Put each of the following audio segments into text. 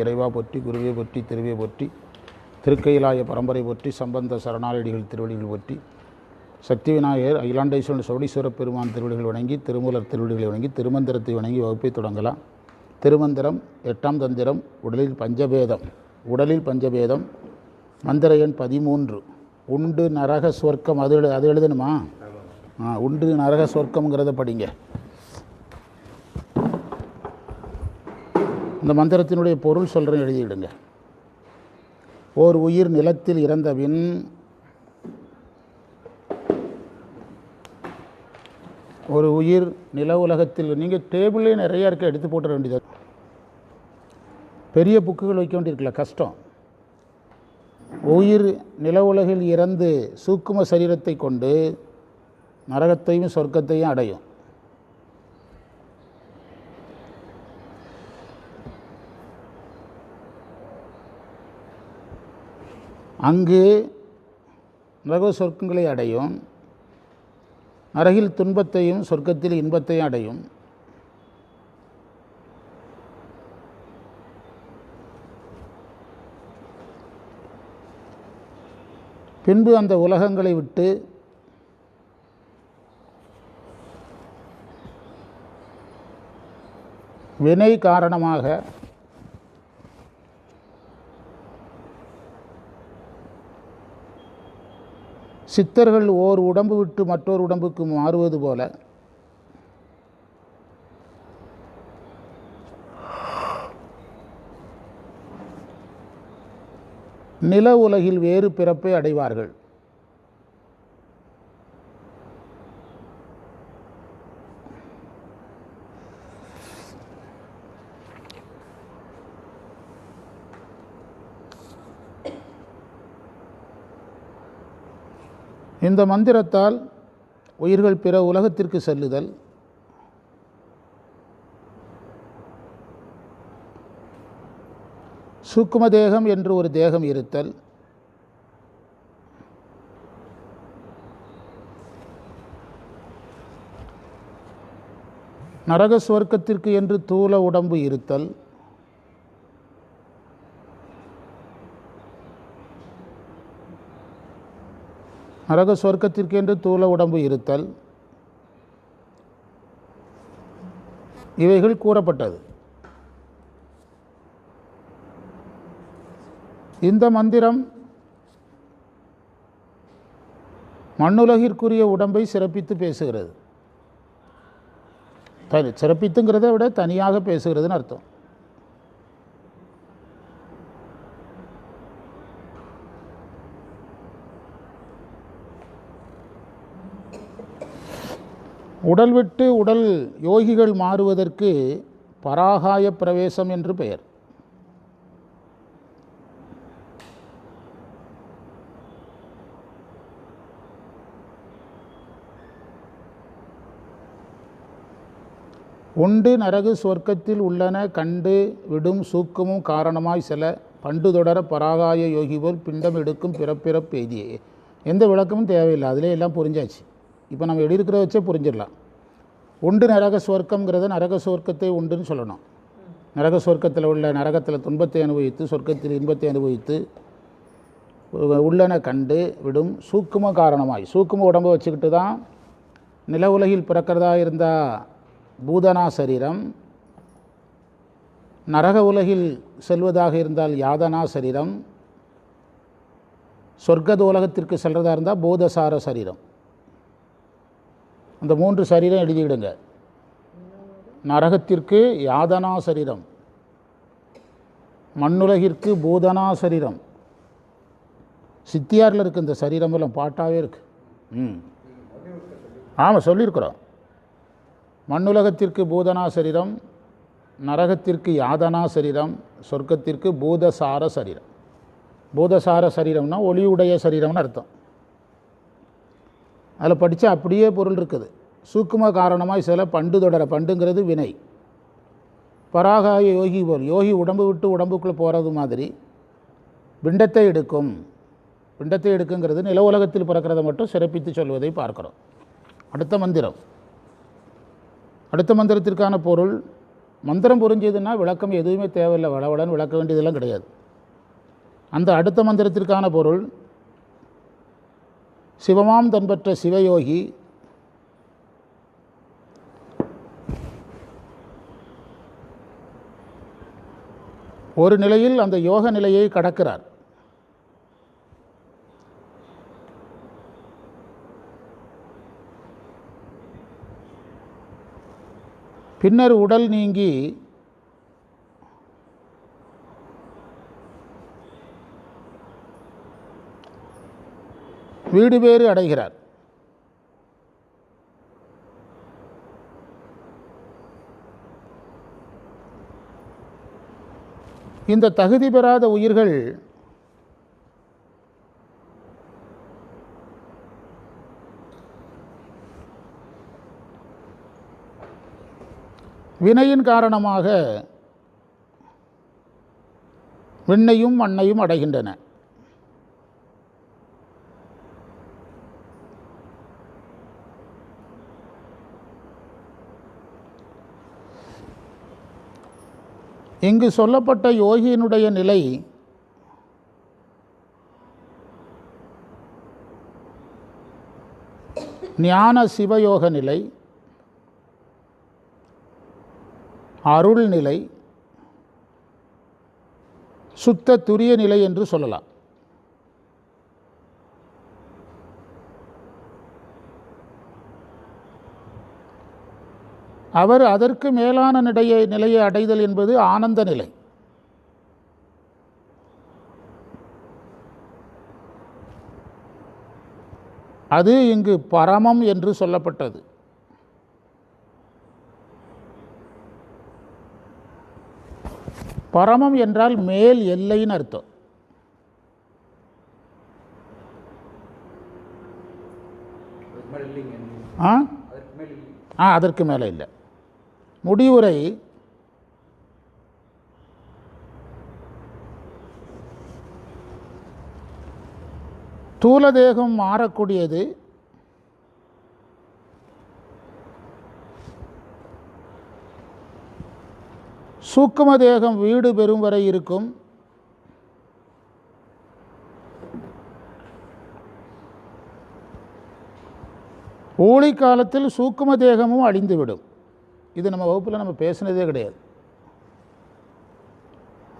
இறைவா போற்றி குருவே போற்றி திருவே போற்றி திருக்கையிலாய பரம்பரை போற்றி சம்பந்த சரணாலடிகள் திருவடிகள் போற்றி சக்தி விநாயகர் அகிலாண்டேஸ்வரன் சோடீஸ்வர பெருமான் திருவடிகள் வணங்கி திருமூலர் திருவடிகளை வணங்கி திருமந்திரத்தை வணங்கி வகுப்பை தொடங்கலாம். திருமந்திரம் எட்டாம் தந்திரம் உடலில் பஞ்சபேதம் உடலில் பஞ்சபேதம் மந்திர எண் பதிமூன்று உண்டு நரக சொர்க்கம் அது எழு அது எழுதணுமா? உண்டு நரக சொர்க்கம்ங்கிறத படிங்க. இந்த மந்திரத்தினுடைய பொருள் சொல்கிறேன் எழுதிவிடுங்க ஓர் உயிர் நிலத்தில் இறந்தபின் ஒரு உயிர் நில உலகத்தில் நீங்கள் டேபிளே நிறையா இருக்க எடுத்து போட்டுற வேண்டியது. பெரிய புக்குகள் வைக்க வேண்டியிருக்கல கஷ்டம். உயிர் நில உலகில் இறந்து சூக்கும சரீரத்தை கொண்டு நரகத்தையும் சொர்க்கத்தையும் அடையும். அங்கு நரக சொர்க்கங்களை அடையும். நரகில் துன்பத்தையும் சொர்க்கத்தில் இன்பத்தையும் அடையும். பின்பு அந்த உலகங்களை விட்டு வினை காரணமாக சித்தர்கள் ஓர் உடம்பு விட்டு மற்றொரு உடம்புக்கு மாறுவது போல. நில உலகில் வேறு பிறப்பை அடைவார்கள். இந்த மந்திரத்தால் உயிர்கள் பிற உலகத்திற்கு செல்லுதல். சூக்கும தேகம் என்று ஒரு தேகம் இருத்தல். நரக சுவர்க்கத்திற்கு என்று தூல உடம்பு இருத்தல். நரக சொர்க்கத்திற்கென்று தூள உடம்பு இருத்தல். இவைகள் கூறப்பட்டது. இந்த மந்திரம் மண்ணுலகிற்குரிய உடம்பை சிறப்பித்து பேசுகிறது. சிறப்பித்துங்கிறத விட தனியாக பேசுகிறதுன்னு அர்த்தம். உடல் விட்டு உடல் யோகிகள் மாறுவதற்கு பராகாய பிரவேசம் என்று பெயர். உண்டு நரகு சொர்க்கத்தில் உள்ளன கண்டு விடும் சூக்கமும் காரணமாய் சில பண்டு தொடர பராகாய யோகி போல் பிண்டம் எடுக்கும் பிறப்பிறப்பு எய்தியே. எந்த விளக்கமும் தேவையில்லை அதிலே எல்லாம் புரிஞ்சாச்சு. இப்போ நம்ம எழுதியிருக்கிறத வச்சே புரிஞ்சிடலாம். உண்டு நரக சுவர்க்கங்கிறத நரக சுவர்க்கத்தை உண்டுன்னு சொல்லணும். நரக சுவர்க்கத்தில் உள்ள நரகத்தில் துன்பத்தை அனுபவித்து சொர்க்கத்தில் இன்பத்தை அனுபவித்து உள்ளன கண்டு விடும் சூக்கும காரணமாய். சூக்கும உடம்பை வச்சுக்கிட்டு தான் நில உலகில் பிறக்கிறதா இருந்தால் பூதனா சரீரம் நரக உலகில் செல்வதாக இருந்தால் யாதனா சரீரம் சொர்க்கத உலகத்திற்கு செல்கிறதா இருந்தால் பூதசார சரீரம். அந்த மூன்று சரீரம் எழுதிவிடுங்க. நரகத்திற்கு யாதனா சரீரம். மண்ணுலகிற்கு பூதனா சரீரம். சித்தியாரில் இருக்குது இந்த சரீரம் எல்லாம் பாட்டாகவே இருக்கு. ம். ஆமாம் சொல்லியிருக்கிறோம். மண்ணுலகத்திற்கு பூதனா சரீரம் நரகத்திற்கு யாதனா சரீரம் சொர்க்கத்திற்கு பூதசார சரீரம். பூதசார சரீரம்னா ஒளியுடைய சரீரம்னு அர்த்தம். அதில் படித்தா அப்படியே பொருள் இருக்குது. சூக்கும காரணமாய் சில பண்டு தொடர பண்டுங்கிறது வினை. பராகாய யோகி போல் யோகி உடம்பு விட்டு உடம்புக்குள்ளே போகிறது மாதிரி பிண்டத்தை எடுக்கும். பிண்டத்தை எடுக்குங்கிறது நில உலகத்தில் பிறக்கிறத மட்டும் சிறப்பித்து சொல்வதை பார்க்கிறோம். அடுத்த மந்திரம். அடுத்த மந்திரத்திற்கான பொருள் மந்திரம் புரிஞ்சதுன்னா விளக்கம் எதுவுமே தேவையில்லை. வளவளன்னு விளக்க வேண்டியதெல்லாம் கிடையாது. அந்த அடுத்த மந்திரத்திற்கான பொருள் சிவமாம் தன்பற்ற சிவயோகி. ஒரு நிலையில் அந்த யோக நிலையை கடக்கிறார். பின்னர் உடல் நீங்கி வீடு பேறு அடைகிறார். இந்த தகுதி பெறாத உயிர்கள் வினையின் காரணமாக விண்ணையும் மண்ணையும் அடைகின்றன. இங்கு சொல்லப்பட்ட யோகியினுடைய நிலை ஞான சிவயோக நிலை அருள் நிலை சுத்த துரிய நிலை என்று சொல்லலாம். அவர் அதற்கு மேலான நிலையை நிலையை அடைதல் என்பது ஆனந்த நிலை. அது இங்கு பரமம் என்று சொல்லப்பட்டது. பரமம் என்றால் மேல் எல்லைன்னு அர்த்தம். ஆ? ஆ அதற்கு மேலே இல்லை. முடிவுரை தூலதேகம் மாறக்கூடியது. சூக்கும தேகம் வீடு பெறும் வரை இருக்கும். ஊழி காலத்தில் சூக்கும தேகமும் அழிந்துவிடும். இது நம்ம வகுப்பில் நம்ம பேசினதே கிடையாது.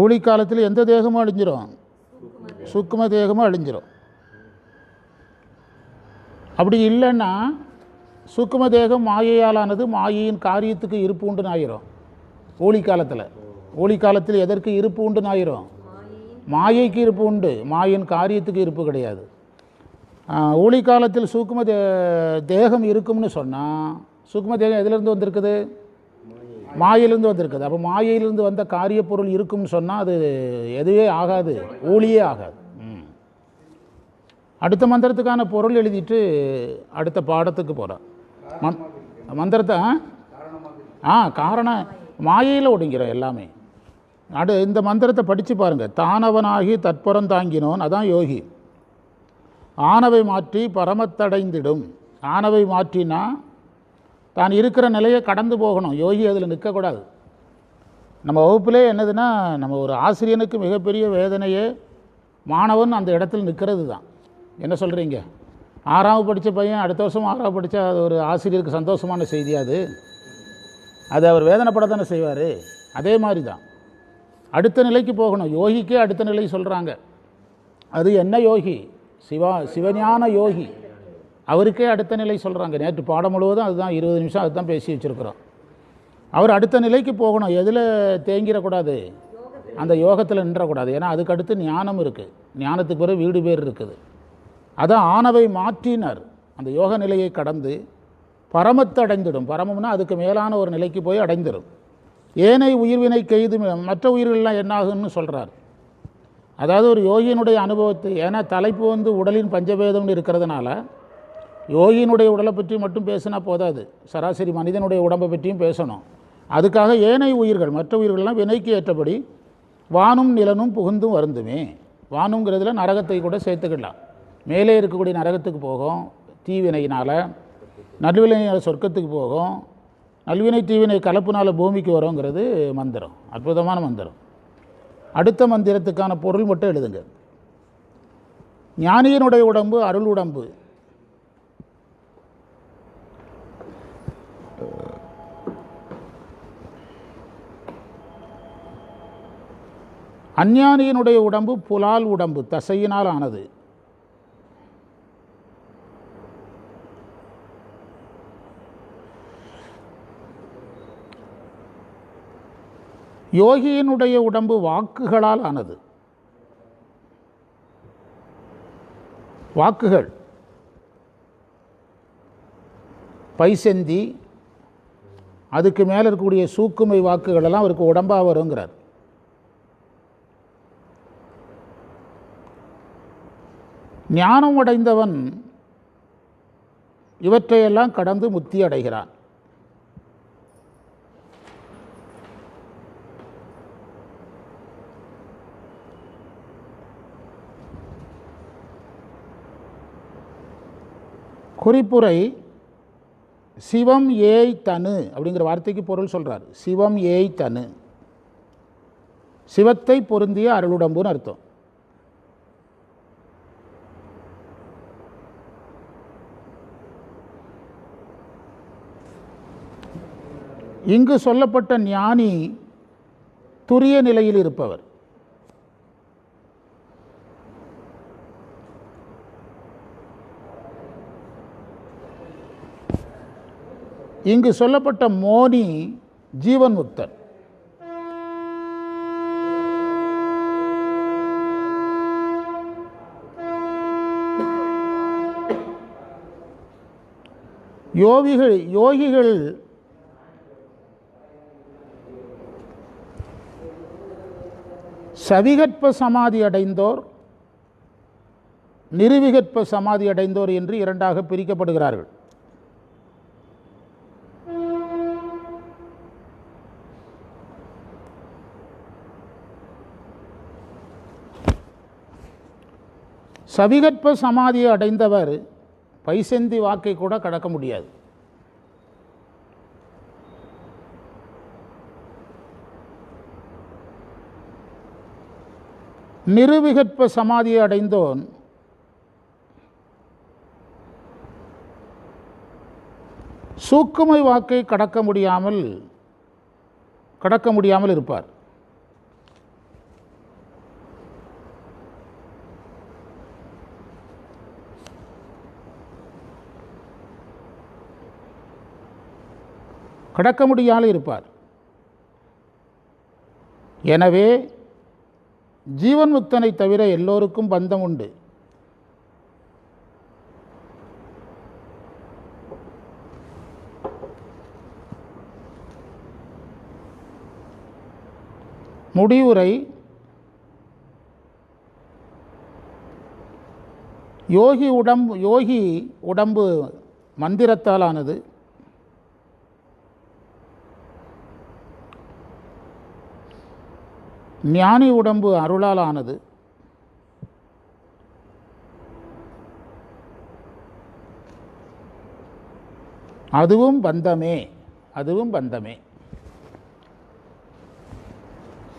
ஊழி காலத்தில் எந்த தேகமும் அழிஞ்சிரும். சுக்கும தேகமும் அழிஞ்சிரும். அப்படி இல்லைன்னா சுக்கும தேகம் மாயையாலானது மாயையின் காரியத்துக்கு இருப்பு உண்டுன்னு ஆயிரும். ஊழி காலத்தில். ஊழி காலத்தில் எதற்கு இருப்பு உண்டுன்னு ஆயிரும்? மாயைக்கு இருப்பு உண்டு. மாயின் காரியத்துக்கு இருப்பு கிடையாது. ஊழி காலத்தில் சூக்கும தே தேகம் இருக்கும்னு சொன்னால் சுக்ம தேகம் எதிலிருந்து வந்திருக்குது? மாயிலிருந்து வந்திருக்குது. அப்போ மாயையிலிருந்து வந்த காரிய பொருள் இருக்கும்னு சொன்னால் அது எதுவே ஆகாது. ஊழியே ஆகாது. ம். அடுத்த மந்திரத்துக்கான பொருள் எழுதிட்டு அடுத்த பாடத்துக்கு போகிறோம் மந் மந்திரத்தை ஆ? ஆ காரணம் மாயையில் ஒடுங்கிறோம் எல்லாமே. அடு இந்த மந்திரத்தை படித்து பாருங்கள் தானவனாகி தற்புறம் தாங்கினோன் அதான் யோகி. ஆனவை மாற்றி பரமத்தடைந்திடும். ஆனவை மாற்றினா தான் இருக்கிற நிலையை கடந்து போகணும். யோகி அதில் நிற்கக்கூடாது. நம்ம வகுப்பிலே என்னதுன்னா நம்ம ஒரு ஆசிரியனுக்கு மிகப்பெரிய வேதனையே மாணவன் அந்த இடத்துல நிற்கிறது தான். என்ன சொல்கிறீங்க ஆறாவது படித்த பையன் அடுத்த வருஷம் ஆறாவது படித்தா அது ஒரு ஆசிரியருக்கு சந்தோஷமான செய்தி அது. அது அவர் வேதனைப்பட தானே செய்வார். அதே மாதிரி தான். அடுத்த நிலைக்கு போகணும். யோகிக்கே அடுத்த நிலை சொல்கிறாங்க அது என்ன யோகி? சிவா சிவஞான யோகி. அவருக்கே அடுத்த நிலை சொல்கிறாங்க நேற்று பாடம் முழுவதும் அதுதான் இருபது நிமிஷம் அதுதான் பேசி வச்சுருக்குறோம். அவர் அடுத்த நிலைக்கு போகணும். எதில் தேங்கிடக்கூடாது? அந்த யோகத்தில் நின்றக்கூடாது. ஏன்னா அதுக்கு அடுத்து ஞானம் இருக்குது ஞானத்துக்கு பிறகு வீடு பேர் இருக்குது. அதான் ஆனவை மாற்றினார். அந்த யோக நிலையை கடந்து பரமத்தை அடைந்திடும் பரமம்னா அதுக்கு மேலான ஒரு நிலைக்கு போய் அடைந்துடும் ஏனை உயிர்வினை கெய்து மற்ற உயிர்கள்லாம் என்னாகும்னு சொல்கிறார் அதாவது ஒரு யோகியினுடைய அனுபவத்தை ஏன்னா தலைப்பு வந்து உடலின் பஞ்சபேதம்னு இருக்கிறதுனால யோகியினுடைய உடலை பற்றி மட்டும் பேசினா போதாது. சராசரி மனிதனுடைய உடம்பை பற்றியும் பேசணும். அதுக்காக ஏனைய உயிர்கள் மற்ற உயிர்கள்லாம் வினைக்கு ஏற்றபடி வானும் நிலனும் புகுந்தும் வருந்துமே. வானுங்கிறதுல நரகத்தை கூட சேர்த்துக்கலாம் மேலே இருக்கக்கூடிய நரகத்துக்கு போகும் தீவினையினால். நல்வினையினால் சொர்க்கத்துக்கு போகும். நல்வினை தீவினை கலப்புனால் பூமிக்கு வருங்கிறது மந்திரம். அற்புதமான மந்திரம். அடுத்த மந்திரத்துக்கான பொருள் மட்டும் எழுதுங்க. ஞானியினுடைய உடம்பு அருள் உடம்பு. அஞ்ஞானியினுடைய உடம்பு புலால் உடம்பு தசையினால் ஆனது. யோகியினுடைய உடம்பு வாக்குகளால் ஆனது. வாக்குகள். பைசெந்தி அதுக்கு மேலே இருக்கக்கூடிய சூக்குமை வாக்குகள் எல்லாம் அவருக்கு உடம்பாக வருங்கிறார். ஞானம் அடைந்தவன் இவற்றையெல்லாம் கடந்து முத்தி அடைகிறான். குறிப்புரை சிவம் ஏய் தனு அப்படிங்கிற வார்த்தைக்கு பொருள் சொல்கிறார் சிவம் ஏய் தனு. சிவத்தை பொருந்திய அருளுடம்புன்னு அர்த்தம். இங்கு சொல்லப்பட்ட ஞானி துரிய நிலையில் இருப்பவர். இங்கு சொல்லப்பட்ட மோனி ஜீவன் முக்தன் யோகிகள் யோகிகள் சவிகற்ப சமாதி அடைந்தோர் நிருவிகற்ப சமாதி அடைந்தோர் என்று இரண்டாக பிரிக்கப்படுகிறார்கள். சவிகற்ப சமாதியை அடைந்தவர் பைசந்தி வாக்கை கூட கடக்க முடியாது. நிருவிகற்ப சமாதியை அடைந்தோன். சூக்குமை வாக்கை கடக்க முடியாமல் கடக்க முடியாமல் இருப்பார். கடக்க முடியாமல் இருப்பார். எனவே ஜீவன் முக்தனை தவிர எல்லோருக்கும் பந்தம் உண்டு. முடிவுரை யோகி உடம்பு யோகி உடம்பு மந்திரத்தால் ஞானி உடம்பு அருளால் ஆனது அதுவும் பந்தமே அதுவும் பந்தமே.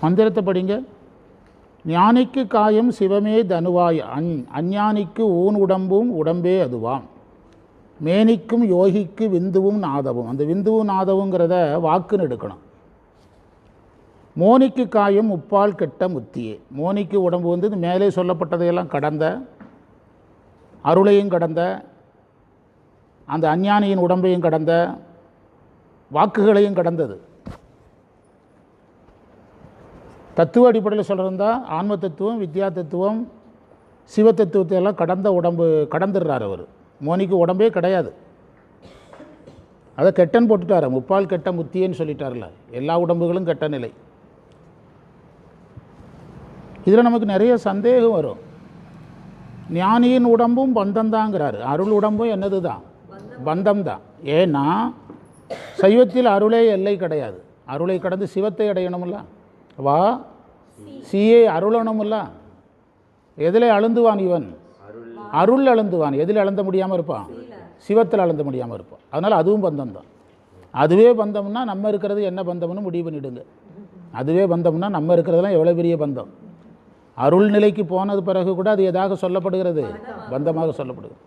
மந்திரத்தை படிங்க. ஞானிக்கு காயம் சிவமே தனுவாய் அஞ் அஞ்ஞானிக்கு ஊன் உடம்பும் உடம்பே அதுவாம். மேனிக்கும் யோகிக்கு விந்துவும் நாதவும். அந்த விந்துவும் நாதவுங்கிறத வாக்குன்னு எடுக்கணும். மோனிக்கு காயம் உப்பால் கெட்ட முத்தியே. மோனிக்கு உடம்பு வந்து இது மேலே சொல்லப்பட்டதையெல்லாம் கடந்த அருளையும் கடந்த அந்த அஞ்ஞானியின் உடம்பையும் கடந்த வாக்குகளையும் கடந்தது. தத்துவ அடிப்படையில் சொல்கிறதா ஆன்ம தத்துவம் வித்யா தத்துவம் சிவ தத்துவத்தை எல்லாம் கடந்த உடம்பு கடந்துடுறார் அவர். மோனிக்கு உடம்பே கிடையாது. அதை கெட்டன் போட்டுட்டார். முப்பால் கெட்ட முத்தியேன்னு சொல்லிட்டார்ல. எல்லா உடம்புகளும் கெட்ட நிலை. இதில் நமக்கு நிறைய சந்தேகம் வரும். ஞானியின் உடம்பும் பந்தம்தாங்கிறாரு அருள் உடம்பும் என்னது தான்? பந்தம் தான். ஏன்னா சைவத்தில் அருளே எல்லை கிடையாது. அருளை கடந்து சிவத்தை அடையணும்ல. வா சீயை அருளணும்ல. எதில் அழுந்துவான் இவன்? அருள் அழுந்துவான். எதில் அழுந்த முடியாமல் இருப்பான்? சிவத்தில் அழுந்த முடியாமல் இருப்பான். அதனால் அதுவும் பந்தம் தான். அதுவே பந்தம்னா நம்ம இருக்கிறது என்ன பந்தம்னு முடிவு பண்ணிடுங்க. அதுவே பந்தம்னா நம்ம இருக்கிறதெல்லாம் எவ்வளோ பெரிய பந்தம்? அருள் நிலைக்கு போனது பிறகு கூட அது எதாக சொல்லப்படுகிறது? பந்தமாக சொல்லப்படுகிறது.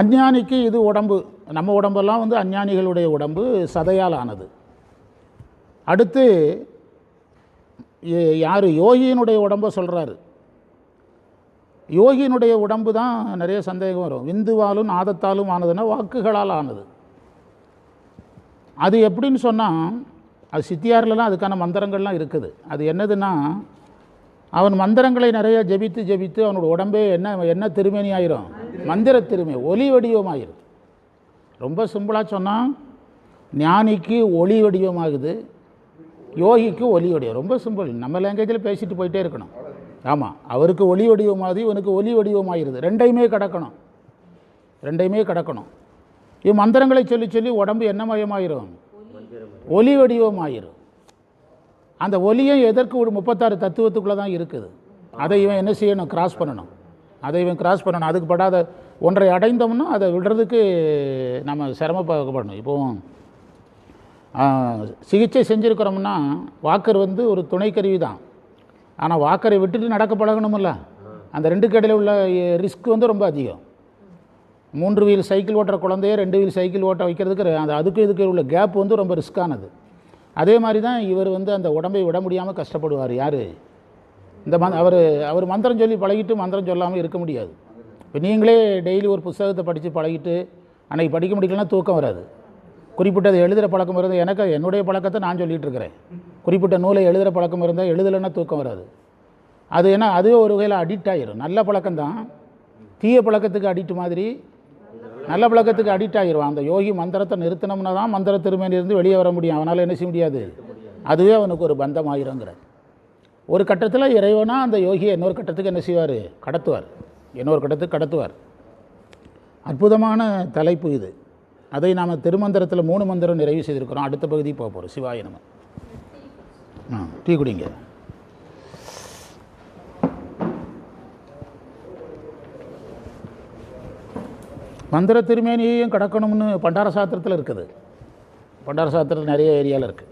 அஞ்ஞானிக்கு இது உடம்பு. நம்ம உடம்பெல்லாம் வந்து அஞ்ஞானிகளுடைய உடம்பு சதையால் ஆனது. அடுத்து யார்? யோகியினுடைய உடம்பை சொல்கிறாரு யோகியினுடைய உடம்பு தான் நிறைய சந்தேகம் வரும். விந்துவாலும் நாதத்தாலும் ஆனதுன்னா வாக்குகளால் ஆனது. அது எப்படின்னு சொன்னால் அது சித்தியார்லலாம் அதுக்கான மந்திரங்கள்லாம் இருக்குது. அது என்னதுன்னா அவன் மந்திரங்களை நிறைய ஜெபித்து ஜெபித்து அவனோட உடம்பே என்ன என்ன திருமேனி ஆயிரும்? மந்திர திருமே ஒலி வடிவமாயிரும் ரொம்ப சிம்பிளாக சொன்னால் ஞானிக்கு ஒளி வடிவமாகுது யோகிக்கு ஒலி வடிவம். ரொம்ப சிம்பிள் நம்ம லாங்குவேஜில் பேசிட்டு போயிட்டே இருக்கணும். ஆமாம் அவருக்கு ஒளி வடிவமாகுது இவனுக்கு ஒலி வடிவமாயிருது. ரெண்டையுமே கடக்கணும். ரெண்டையுமே கடக்கணும். இவ் மந்திரங்களை சொல்லி சொல்லி உடம்பு என்ன மயமாயிரும்? ஒலி வடிவமாயிரும். அந்த ஒலியும் எதற்கு ஒரு முப்பத்தாறு தத்துவத்துக்குள்ளே தான் இருக்குது? அதை இவன் என்ன செய்யணும்? கிராஸ் பண்ணணும். அதை இவன் கிராஸ் பண்ணணும். அதுக்கு படாத ஒன்றை அடைந்தோம்னா அதை விடுறதுக்கு நம்ம சிரமப்படணும். இப்போ சிகிச்சை செஞ்சுருக்கிறோம்னா வாக்கர் வந்து ஒரு துணைக்கருவி தான். ஆனால் வாக்கரை விட்டுட்டு நடக்க பழகணுமில்ல. அந்த ரெண்டு கடையில் உள்ள ரிஸ்க் வந்து ரொம்ப அதிகம். மூன்று வீல் சைக்கிள் ஓட்டுற குழந்தைய ரெண்டு வீல் சைக்கிள் ஓட்ட வைக்கிறதுக்கு அந்த அதுக்கு இதுக்கு உள்ள கேப் வந்து ரொம்ப ரிஸ்க்கானது அதே மாதிரி தான் இவர் வந்து அந்த உடம்பை விட முடியாமல் கஷ்டப்படுவார். யார்? இந்த மந் அவர் அவர் மந்திரம் சொல்லி பழகிட்டு மந்திரம் சொல்லாமல் இருக்க முடியாது. இப்போ நீங்களே டெய்லி ஒரு புஸ்தகத்தை படித்து பழகிட்டு அன்னைக்கு படிக்க முடியலன்னா தூக்கம் வராது. குறிப்பிட்டது எழுதுகிற பழக்கம் இருந்தால் எனக்கு என்னுடைய பழக்கத்தை நான் சொல்லிகிட்டு இருக்கிறேன். குறிப்பிட்ட நூலை எழுதுகிற பழக்கம் இருந்தால் எழுதலைன்னா தூக்கம் வராது. அது ஏன்னா அதுவே ஒரு வகையில் அடிக்ட் ஆகிடும் நல்ல பழக்கம்தான். தீய பழக்கத்துக்கு அடிக்ட் மாதிரி நல்ல பழக்கத்துக்கு அடிக்ட் ஆகிடுவான் அந்த யோகி மந்திரத்தை நிறுத்தினோம்னா தான் மந்திர திருமணியிலிருந்து வெளியே வர முடியும். அவனால் என்ன செய்ய முடியாது? அதுவே அவனுக்கு ஒரு பந்தம் ஆகிருங்கிற ஒரு கட்டத்தில் இறைவனா அந்த யோகியை இன்னொரு கட்டத்துக்கு என்ன செய்வார்? கடத்துவார். இன்னொரு கட்டத்துக்கு கடத்துவார். அற்புதமான தலைப்பு இது. அதை நாம் திருமந்திரத்தில் மூணு மந்திரம் நிறைவு செய்திருக்கிறோம். அடுத்த பகுதி போக போகிறோம் சிவாய நம்ம ஆ டீ குடிங்க. மந்திர திருமேனியையும் கடக்கணும்னு பண்டார சாத்திரத்தில் இருக்குது. பண்டார சாத்திரத்தில் நிறைய ஏரியாவில் இருக்குது